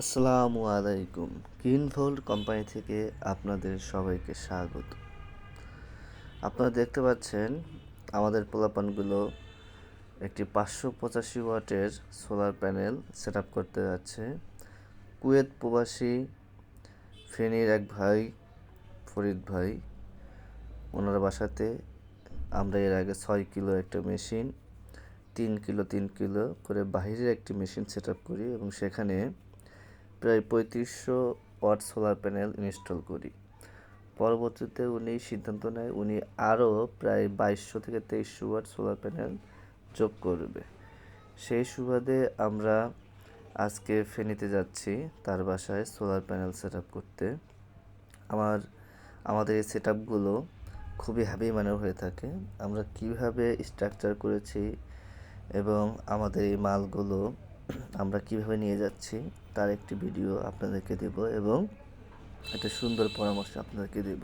আসসালামু আলাইকুম। গ্রিনভোল্ট কোম্পানি থেকে আপনাদের সবাইকে স্বাগত। আপনারা দেখতে পাচ্ছেন, আমাদের পোলাপানগুলো একটি পাঁচশো পঁচাশি ওয়াটের সোলার প্যানেল সেট আপ করতে যাচ্ছে। কুয়েত প্রবাসী ফেনীর এক ভাই, ফরিদ ভাই, ওনার বাসাতে আমরা এর আগে ছয় কিলো একটা মেশিন, তিন কিলো তিন কিলো করে বাহিরের একটি মেশিন সেট আপ করি এবং সেখানে প্রায় পঁয়ত্রিশশো ওয়াট সোলার প্যানেল ইনস্টল করি। পরবর্তীতে উনি সিদ্ধান্ত নেয়, উনি আরও প্রায় বাইশশো থেকে তেইশশো ওয়াট সোলার প্যানেল যোগ করবে। সেই সুবাদে আমরা আজকে ফেনীতে যাচ্ছি তার বাসায় সোলার প্যানেল সেট করতে। আমার, আমাদের এই সেট আপগুলো খুবই হ্যাভি মানের হয়ে থাকে। আমরা কীভাবে স্ট্রাকচার করেছি এবং আমাদের এই মালগুলো আমরা কীভাবে নিয়ে যাচ্ছি তার একটি ভিডিও আপনাদেরকে দেব এবং একটা সুন্দর পরামর্শ আপনাদেরকে দেব।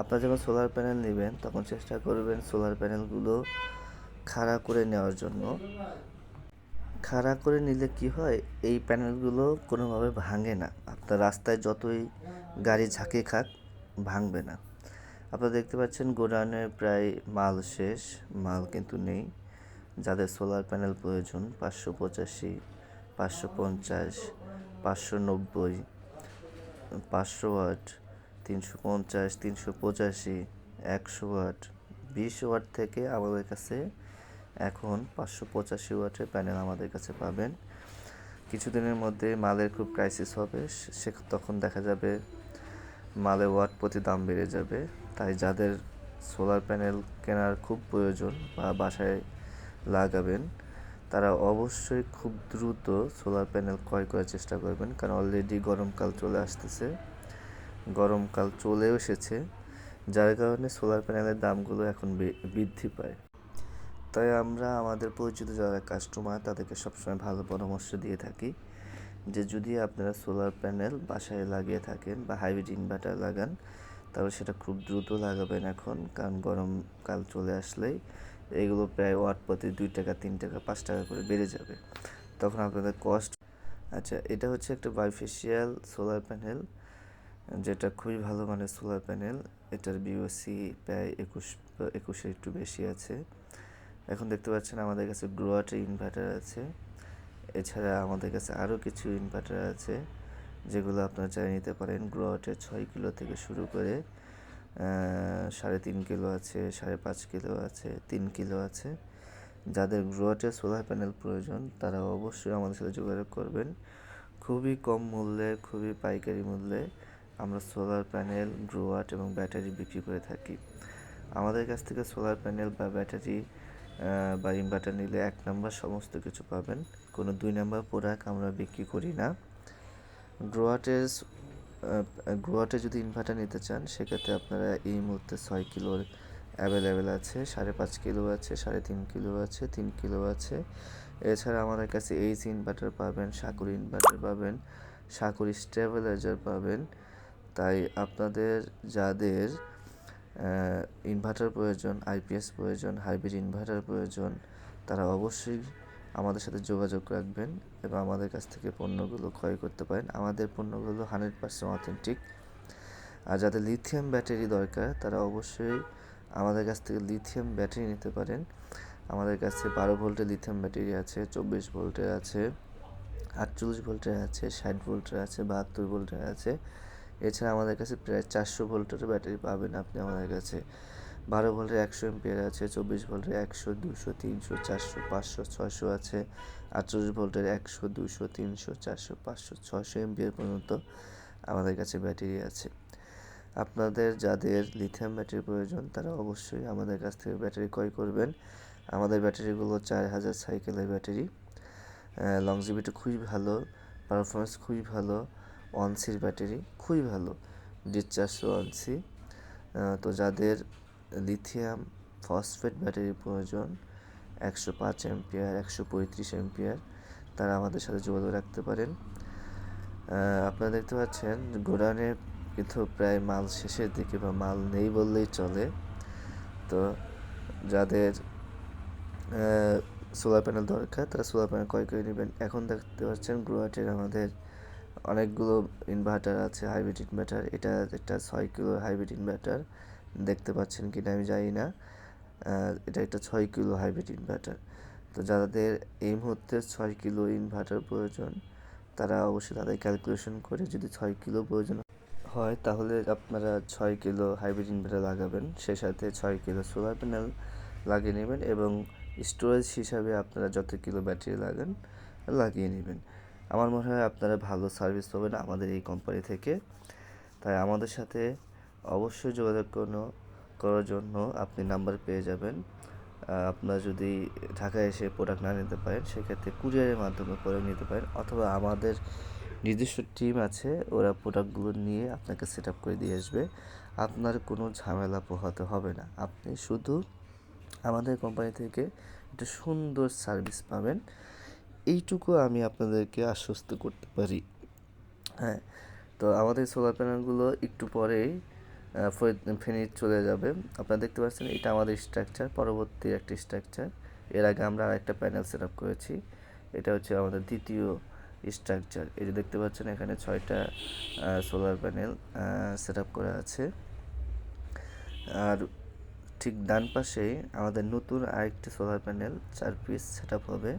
আপনারা যখন সোলার প্যানেল নেবেন, তখন চেষ্টা করবেন সোলার প্যানেলগুলো খাড়া করে নেওয়ার জন্য। খাড়া করে নিলে কি হয়, এই প্যানেলগুলো কোনোভাবে ভাঙে না। আপনার রাস্তায় যতই গাড়ি ঝাঁকে খাক, ভাঙবে না। আপনারা দেখতে পাচ্ছেন গোডাউনে প্রায় মাল শেষ, মাল কিন্তু নেই। যাদের সোলার প্যানেল প্রয়োজন, পাঁচশো পঁচাশি পাঁচশো পঞ্চাশ, পাঁচশো নব্বই, পাঁচশো ওয়াট তিনশো পঞ্চাশ, তিনশো পঁচাশি, একশো ওয়াট বিশ ওয়াট থেকে আমাদের কাছে এখন পাঁচশো পঁচাশি ওয়াটের প্যানেল আমাদের কাছে পাবেন। কিছুদিনের মধ্যে মালের খুব ক্রাইসিস হবে, সে তখন দেখা যাবে মালের ওয়াট প্রতি দাম বেড়ে যাবে। তাই যাদের সোলার প্যানেল কেনার খুব প্রয়োজন বা বাসায় লাগাবেন তারা অবশ্যই খুব দ্রুত সোলার প্যানেল ক্রয় করার চেষ্টা করবেন, কারণ অলরেডি গরমকাল চলে আসতেছে। গরমকাল চলেও এসেছে, যার কারণে সোলার প্যানেলের দামগুলো এখন বৃদ্ধি পায়। তাই আমরা আমাদের পরিচিত যারা কাস্টমার তাদেরকে সবসময় ভালো পরামর্শ দিয়ে থাকি যে যদি আপনারা সোলার প্যানেল বাসায় লাগিয়ে থাকেন বা হাইব্রিড ইনভার্টার লাগান, তাহলে সেটা খুব দ্রুত লাগাবেন এখন, কারণ গরমকাল চলে আসলেই এগুলো প্রায় ওয়াট প্রতি দুই টাকা, তিন টাকা, পাঁচ টাকা করে বেড়ে যাবে। তখন আপনাদের কস্ট আচ্ছা এটা হচ্ছে একটা বাইফেশিয়াল সোলার প্যানেল যেটা খুবই ভালো মানের সোলার প্যানেল এটার বিওসি প্রায় একুশ একুশে একটু বেশি আছে। এখন দেখতে পাচ্ছেন আমাদের কাছে গ্রোয়াটের ইনভার্টার আছে। এছাড়া আমাদের কাছে আরও কিছু ইনভার্টার আছে, যেগুলো আপনারা চাই নিতে পারেন গ্রোয়াটের ছয় কিলো থেকে শুরু করে। সাড়ে তিন কিলো আছে, সাড়ে পাঁচ কিলো আছে, তিন কিলো আছে। যাদের গ্রোয়াটের সোলার প্যানেল প্রয়োজন, তারা অবশ্যই আমাদের সাথে যোগাযোগ করবেন। খুবই কম মূল্যে, খুবই পাইকারি মূল্যে আমরা সোলার প্যানেল, গ্রোয়াট এবং ব্যাটারি বিক্রি করে থাকি। আমাদের কাছ থেকে সোলার প্যানেল বা ব্যাটারি বা ইনভার্টার নিলে এক নম্বর সমস্ত কিছু পাবেন। কোনো দুই নম্বর প্রোডাক্ট আমরা বিক্রি করি না। গ্রোয়াটের গ্রোয়াটে যদি ইনভার্টার নিতে চান, সেক্ষেত্রে আপনারা এই মুহূর্তে ছয় কিলোর অ্যাভেলেবেল আছে, সাড়ে পাঁচ কিলো আছে, সাড়ে তিন কিলো আছে, তিন কিলো আছে। এছাড়া আমাদের কাছে এইচ ইনভার্টার পাবেন, সাকুর ইনভার্টার পাবেন, সাকুর স্টেবিলাইজার পাবেন। তাই আপনাদের, যাদের ইনভার্টার প্রয়োজন আইপিএস প্রয়োজন হাইব্রিড ইনভার্টার প্রয়োজন, তারা অবশ্যই আমাদের সাথে যোগাযোগ রাখবেন এবং আমাদের কাছ থেকে পণ্যগুলো ক্রয় করতে পারেন। আমাদের পণ্যগুলো হান্ড্রেড পার্সেন্ট অথেন্টিক। আর যাদের লিথিয়াম ব্যাটারি দরকার, তারা অবশ্যই আমাদের কাছ থেকে লিথিয়াম ব্যাটারি নিতে পারেন। আমাদের কাছে বারো ভোল্টের লিথিয়াম ব্যাটারি আছে, চব্বিশ ভোল্টের আছে, আটচল্লিশ ভোল্টের আছে, ষাট ভোল্টের আছে, বাহাত্তর ভোল্টের আছে। এছাড়া আমাদের কাছে প্রায় চারশো ভোল্টের ব্যাটারি পাবেন আপনি আমাদের কাছে। বারো ভোল্টের একশো এমপিয়ার আছে, চব্বিশ ভোল্টের একশো, দুশো, তিনশো, চারশো, পাঁচশো, ছয়শো আছে, আটচল্লিশ ভোল্টের একশো, দুশো, তিনশো, চারশো, পাঁচশো, ছয়শো এমপিয়ার পর্যন্ত আমাদের কাছে ব্যাটারি আছে। আপনাদের যাদের লিথিয়াম ব্যাটারি প্রয়োজন, তারা অবশ্যই আমাদের কাছ থেকে ব্যাটারি ক্রয় করবেন। আমাদের ব্যাটারিগুলো চার হাজার সাইকেলের ব্যাটারি। লংজিভিটি খুবই ভালো পারফরমেন্স খুবই ভালো ওয়ানসির ব্যাটারি খুবই ভালো ডিসচার্জ ওয়ানসি তো যাদের লিথিয়াম ফসফেট ব্যাটারির প্রয়োজন একশো পাঁচ এমপিয়ার একশো পঁয়ত্রিশ এমপিয়ার তারা আমাদের সাথে যোগাযোগ রাখতে পারেন। আপনারা দেখতে পাচ্ছেন, গোডাউনে কিন্তু প্রায় মাল শেষের দিকে বা মাল নেই বললেই চলে। তো যাদের সোলার প্যানেল দরকার, তারা সোলার প্যানেল ক্রয় করে নেবেন। এখন দেখতে পাচ্ছেন গ্রোয়াটের আমাদের অনেকগুলো ইনভার্টার আছে হাইব্রিড ইনভার্টার এটা একটা ছয় কিলো হাইব্রিড ইনভার্টার দেখতে পাচ্ছেন কিনা আমি জানি না। এটা একটা ছয় কিলো হাইব্রিড ইনভার্টার তো যাদের এই মুহূর্তে ছয় কিলো ইনভার্টার প্রয়োজন, তারা অবশ্যই তাদের ক্যালকুলেশন করে যদি ছয় কিলো প্রয়োজন হয়, তাহলে আপনারা ছয় কিলো হাইব্রিড ইনভার্টার লাগাবেন। সেই সাথে ছয় কিলো সোলার প্যানেল লাগিয়ে নেবেন এবং স্টোরেজ হিসাবে আপনারা যত কিলো ব্যাটারি লাগান, লাগিয়ে নেবেন। আমার মনে হয় আপনারা ভালো সার্ভিস পাবেন আমাদের এই কোম্পানি থেকে। তাই আমাদের সাথে অবশ্যই যোগাযোগ করার জন্য আপনি নাম্বার পেয়ে যাবেন। আপনারা যদি ঢাকায় এসে প্রোডাক্ট না নিতে পারেন, সেক্ষেত্রে কুরিয়ারের মাধ্যমে প্রোডাক্ট নিতে পারেন অথবা আমাদের নিজস্ব টিম আছে, ওরা প্রোডাক্টগুলো নিয়ে আপনাকে সেট আপ করে দিয়ে আসবে। আপনার কোনো ঝামেলা পোহাতে হবে না। আপনি শুধু আমাদের কোম্পানি থেকে একটা সুন্দর সার্ভিস পাবেন। এইটুকু আমি আপনাদেরকে আশ্বস্ত করতে পারি। হ্যাঁ তো আমাদের সোলার প্যানেলগুলো একটু পরেই ফেনী চলে যাবে। আপনারা দেখতে পাচ্ছেন, এটা আমাদের স্ট্রাকচার পরবর্তী একটা স্ট্রাকচার এর আগে আমরা আরেকটা প্যানেল সেট আপ করেছি। এটা হচ্ছে আমাদের দ্বিতীয় স্ট্রাকচার এই যে দেখতে পাচ্ছেন, এখানে ছয়টা সোলার প্যানেল সেট আপ করা আছে। আর ঠিক ডান পাশেই আমাদের নতুন আরেকটি সোলার প্যানেল চার পিস সেট আপ হবে,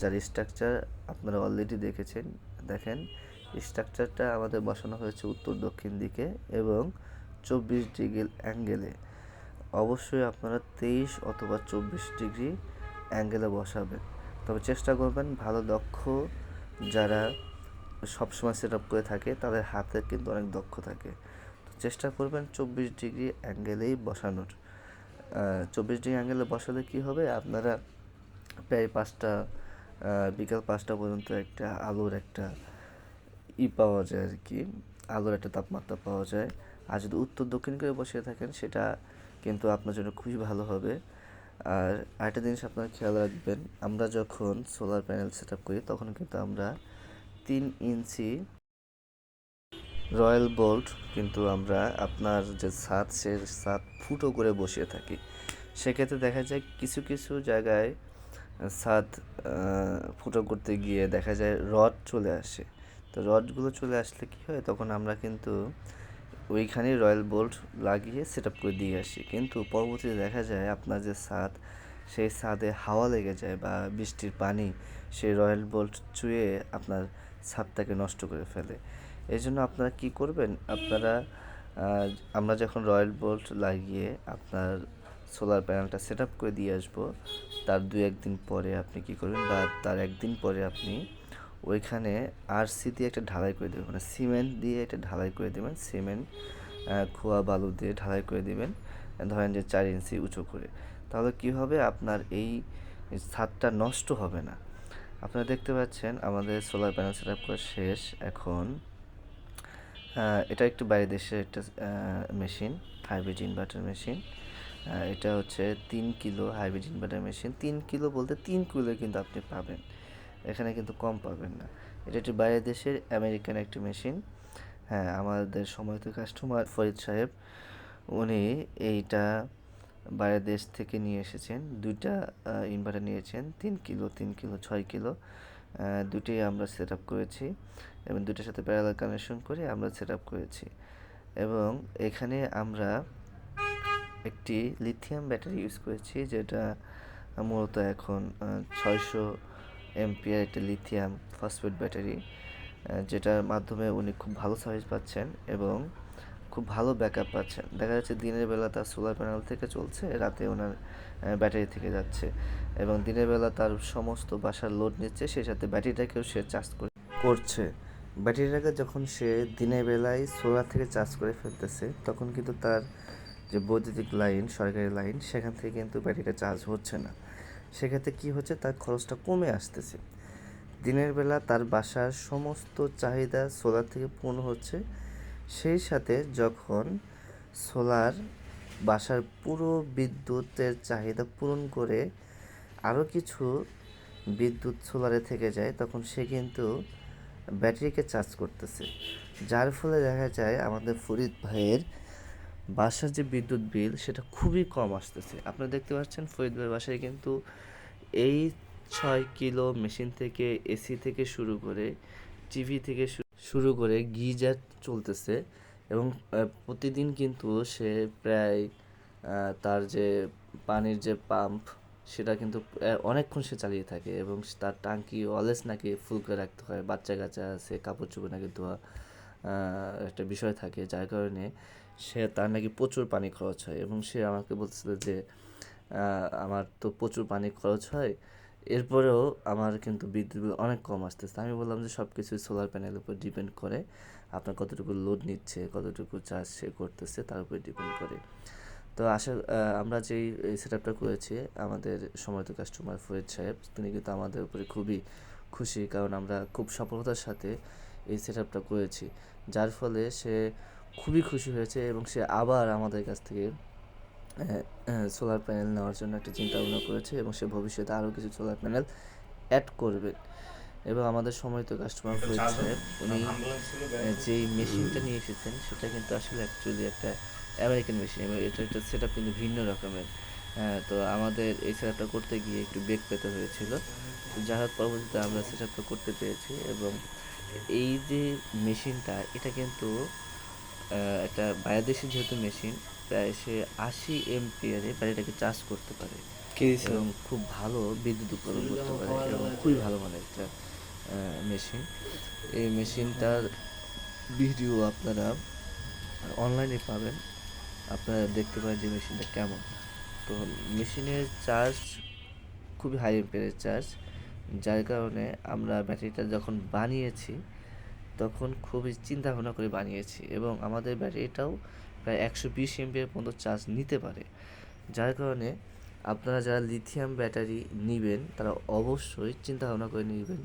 যার স্ট্রাকচার আপনারা অলরেডি দেখেছেন। দেখেন স্ট্রাকচারটা আমাদের বসানো হয়েছে উত্তর দক্ষিণ দিকে এবং চব্বিশ ডিগ্রি অ্যাঙ্গেলে। অবশ্যই আপনারা তেইশ অথবা চব্বিশ ডিগ্রি অ্যাঙ্গেলে বসাবেন। তবে চেষ্টা করবেন ভালো দক্ষ যারা সবসময় সেট আপ করে থাকে, তাদের হাতে কিন্তু অনেক দক্ষ থাকে। তো চেষ্টা করবেন চব্বিশ ডিগ্রি অ্যাঙ্গেলেই বসানোর। চব্বিশ ডিগ্রি অ্যাঙ্গেলে বসালে কি হবে? আপনারা প্রায় পাঁচটা বিকাল পাঁচটা পর্যন্ত একটা আলোর একটা ই পাওয়া যায় আর কি। আলোর একটা তাপমাত্রা পাওয়া যায়। আর যদি উত্তর দক্ষিণ করে বসে থাকেন, সেটা কিন্তু আপনার জন্য খুবই ভালো হবে। আর আরেকটা জিনিস আপনারা খেয়াল রাখবেন, আমরা যখন সোলার প্যানেল সেট করি, তখন কিন্তু আমরা তিন ইঞ্চি রয়্যাল বোল্ট কিন্তু আমরা আপনার যে ছাদ, সে ছাদ ফুটো করে বসিয়ে থাকি। সেক্ষেত্রে দেখা যায় কিছু কিছু জায়গায় ছাদ ফুটো করতে গিয়ে দেখা যায় রড চলে আসে। তো রডগুলো চলে আসলে কী হয়? তখন আমরা কিন্তু ওইখানে রয়্যাল বোল্ট লাগিয়ে সেট আপ করে দিয়ে আসি। কিন্তু পরবর্তীতে দেখা যায় আপনার যে ছাদ সেই ছাদে হাওয়া লেগে যায় বা বৃষ্টির পানি, সেই রয়্যাল বোল্ট চুয়ে আপনার ছাদটাকে নষ্ট করে ফেলে। এই জন্য আপনারা কী করবেন? আপনারা আমরা যখন রয়্যাল বোল্ট লাগিয়ে আপনার সোলার প্যানেলটা সেট করে দিয়ে আসব, তার দু একদিন পরে আপনি কী করবেন বা তার একদিন পরে আপনি ওইখানে আর সি দিয়ে একটা ঢালাই করে দেবেন। মানে সিমেন্ট দিয়ে একটা ঢালাই করে দেবেন। সিমেন্ট খোয়া বালু দিয়ে ঢালাই করে দেবেন। ধরেন যে চার ইঞ্চি উঁচু করে। তাহলে কি হবে? আপনার এই ছাদটা নষ্ট হবে না। আপনারা দেখতে পাচ্ছেন আমাদের সোলার প্যানেল সেট আপ করা শেষ। এখন এটা একটু বাইরে দেশের একটা মেশিন হাইব্রিড ইনভার্টার মেশিন এটা হচ্ছে তিন কিলো হাইব্রিড ইনভার্টার মেশিন তিন কিলো বলতে তিন কিলো কিন্তু আপনি পাবেন। এখানে কিন্তু কম পাবেন না। এটা একটি বাইরের দেশের আমেরিকান একটি মেশিন। হ্যাঁ আমাদের সময়ত কাস্টমার ফরিদ সাহেব, উনি এইটা বাইরের দেশ থেকে নিয়ে এসেছেন। দুইটা ইনভার্টার নিয়েছেন। তিন কিলো তিন কিলো, ছয় কিলো দুটোই আমরা সেট আপ করেছি এবং দুটোর সাথে প্যারালাল কানেকশন করে আমরা সেট আপ করেছি। এবং এখানে আমরা একটি লিথিয়াম ব্যাটারি ইউজ করেছি, যেটা মূলত এখন ছয়শো এমপিআর একটি লিথিয়াম ফসফেট ব্যাটারি যেটার মাধ্যমে উনি খুব ভালো সার্ভিস পাচ্ছেন এবং খুব ভালো ব্যাকআপ পাচ্ছেন। দেখা যাচ্ছে দিনের বেলা তার সোলার প্যানেল থেকে চলছে, রাতে ওনার ব্যাটারি থেকে যাচ্ছে এবং দিনের বেলা তার সমস্ত বাসার লোড নিচ্ছে, সেই সাথে ব্যাটারিটাকেও সে চার্জ করে করছে। ব্যাটারিটাকে যখন সে দিনের বেলায় সোলার থেকে চার্জ করে ফেলতেছে, তখন কিন্তু তার যে বৈদ্যুতিক লাইন সরকারি লাইন সেখান থেকে কিন্তু ব্যাটারিটা চার্জ হচ্ছে না। সেক্ষেত্রে কী হচ্ছে? তার খরচটা কমে আসতেছে। দিনের বেলা তার বাসার সমস্ত চাহিদা সোলার থেকে পূর্ণ হচ্ছে। সেই সাথে যখন সোলার বাসার পুরো বিদ্যুতের চাহিদা পূরণ করে আরও কিছু বিদ্যুৎ সোলারে থেকে যায়, তখন সে কিন্তু ব্যাটারিকে চার্জ করতেছে। যার ফলে দেখা যায় আমাদের ফরিদ ভাইয়ের বাসার যে বিদ্যুৎ বিল, সেটা খুবই কম আসতেছে। আপনারা দেখতে পাচ্ছেন, ফরিদ বাসায় কিন্তু এই ছয় কিলো মেশিন থেকে, এসি থেকে শুরু করে, টিভি থেকে শুরু করে গিজার চলতেছে এবং প্রতিদিন কিন্তু সে প্রায় তার যে পানির যে পাম্প, সেটা কিন্তু অনেকক্ষণ সে চালিয়ে থাকে এবং তার টাঙ্কি অলওয়েজ নাকি ফুল করে রাখতে হয়। বাচ্চা কাচ্চা আছে, কাপড় চোপড় নাকি ধোয়া একটা বিষয় থাকে, যার কারণে সে তার নাকি প্রচুর পানি খরচ হয় এবং সে আমাকে বলছিল যে আমার তো প্রচুর পানি খরচ হয়। এরপরেও আমার কিন্তু বিদ্যুৎ বিল অনেক কম আসতেছে। আমি বললাম যে সব কিছুই সোলার প্যানেলের উপর ডিপেন্ড করে। আপনার কতটুকু লোড নিচ্ছে, কতটুকু চার্জ সে করতেছে, তার উপর ডিপেন্ড করে। তো আশা আমরা যেই সেট আপটা করেছি, আমাদের সময়ত কাস্টমার ফরিদ সাহেব, তিনি কিন্তু আমাদের উপরে খুবই খুশি। কারণ আমরা খুব সফলতার সাথে এই সেট আপটা করেছি। যার ফলে সে খুবই খুশি হয়েছে এবং সে আবার আমাদের কাছ থেকে সোলার প্যানেল নেওয়ার জন্য একটা চিন্তা ভাবনা করেছে এবং সে ভবিষ্যতে আরও কিছু সোলার প্যানেল অ্যাড করবে। এবং আমাদের সময় তো কাস্টমার হয়েছে। উনি যেই মেশিনটা নিয়ে এসেছেন সেটা কিন্তু আসলে অ্যাকচুয়ালি একটা আমেরিকান মেশিন এবং এটা একটা সেট কিন্তু ভিন্ন রকমের। হ্যাঁ, তো আমাদের এই সেটআপটা করতে গিয়ে একটু বেগ পেতে হয়েছিল। তো যাই হোক পরবর্তীতে আমরা সেট আপটা করতে পেরেছি এবং এই যে মেশিনটা এটা কিন্তু একটা বায়োদেশি যেহেতু মেশিন প্রায় সে আশি এমপিয়ারে ব্যাটারিটাকে চার্জ করতে পারে। এবং খুব ভালো বিদ্যুৎ উৎপাদন করতে পারে এবং খুবই ভালো মানের একটা মেশিন এই মেশিনটার ভিডিও আপনারা অনলাইনে পাবেন। আপনারা দেখতে পারেন যে মেশিনটা কেমন। তো মেশিনের চার্জ খুবই হাই এম্পিয়ারের চার্জ যার কারণে আমরা ব্যাটারিটা যখন বানিয়েছি তখন খুবই চিন্তা ভাবনা করে বানিয়েছি এবং আমাদের ব্যাটারিটাও প্রায় একশো বিশ এমপিয়ার পর্যন্ত চার্জ নিতে পারে। যার কারণে আপনারা যারা লিথিয়াম ব্যাটারি নেবেন, তারা অবশ্যই চিন্তা ভাবনা করে নেবেন